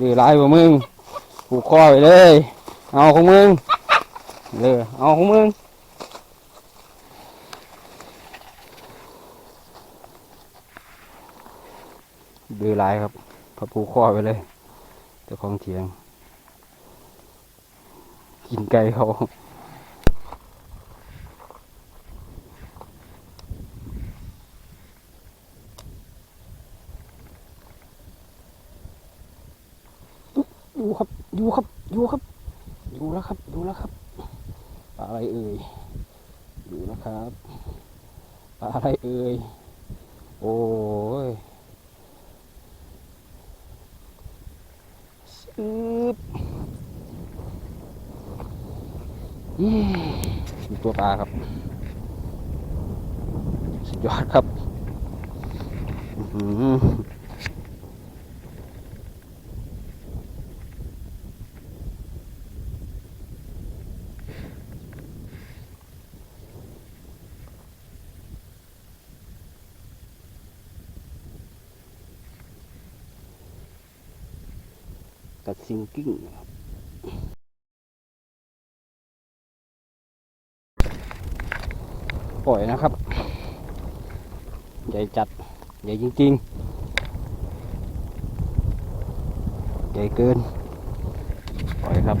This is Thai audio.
ดื้อร้ายกว่ามึงผูกคอไปเลย เอาของมึงเลยเอาของมึงดื้อร้ายครับพอผูกคอไปเลยเจ้าของเถียง กินไก่เขา อยู่ครับ อยู่ครับ อยู่ครับ อยู่แล้วครับ อยู่แล้วครับ ปลาอะไรเอ่ย อยู่นะครับ ปลาอะไรเอ่ย โอ้ยซึบอืมมีตัวปลาครับ สุดยอดครับ อื้อ กับซิงกิ้งนะครับปล่อยนะครับ ใหญ่จัด ใหญ่จริงๆ ใหญ่เกิน ปล่อยครับ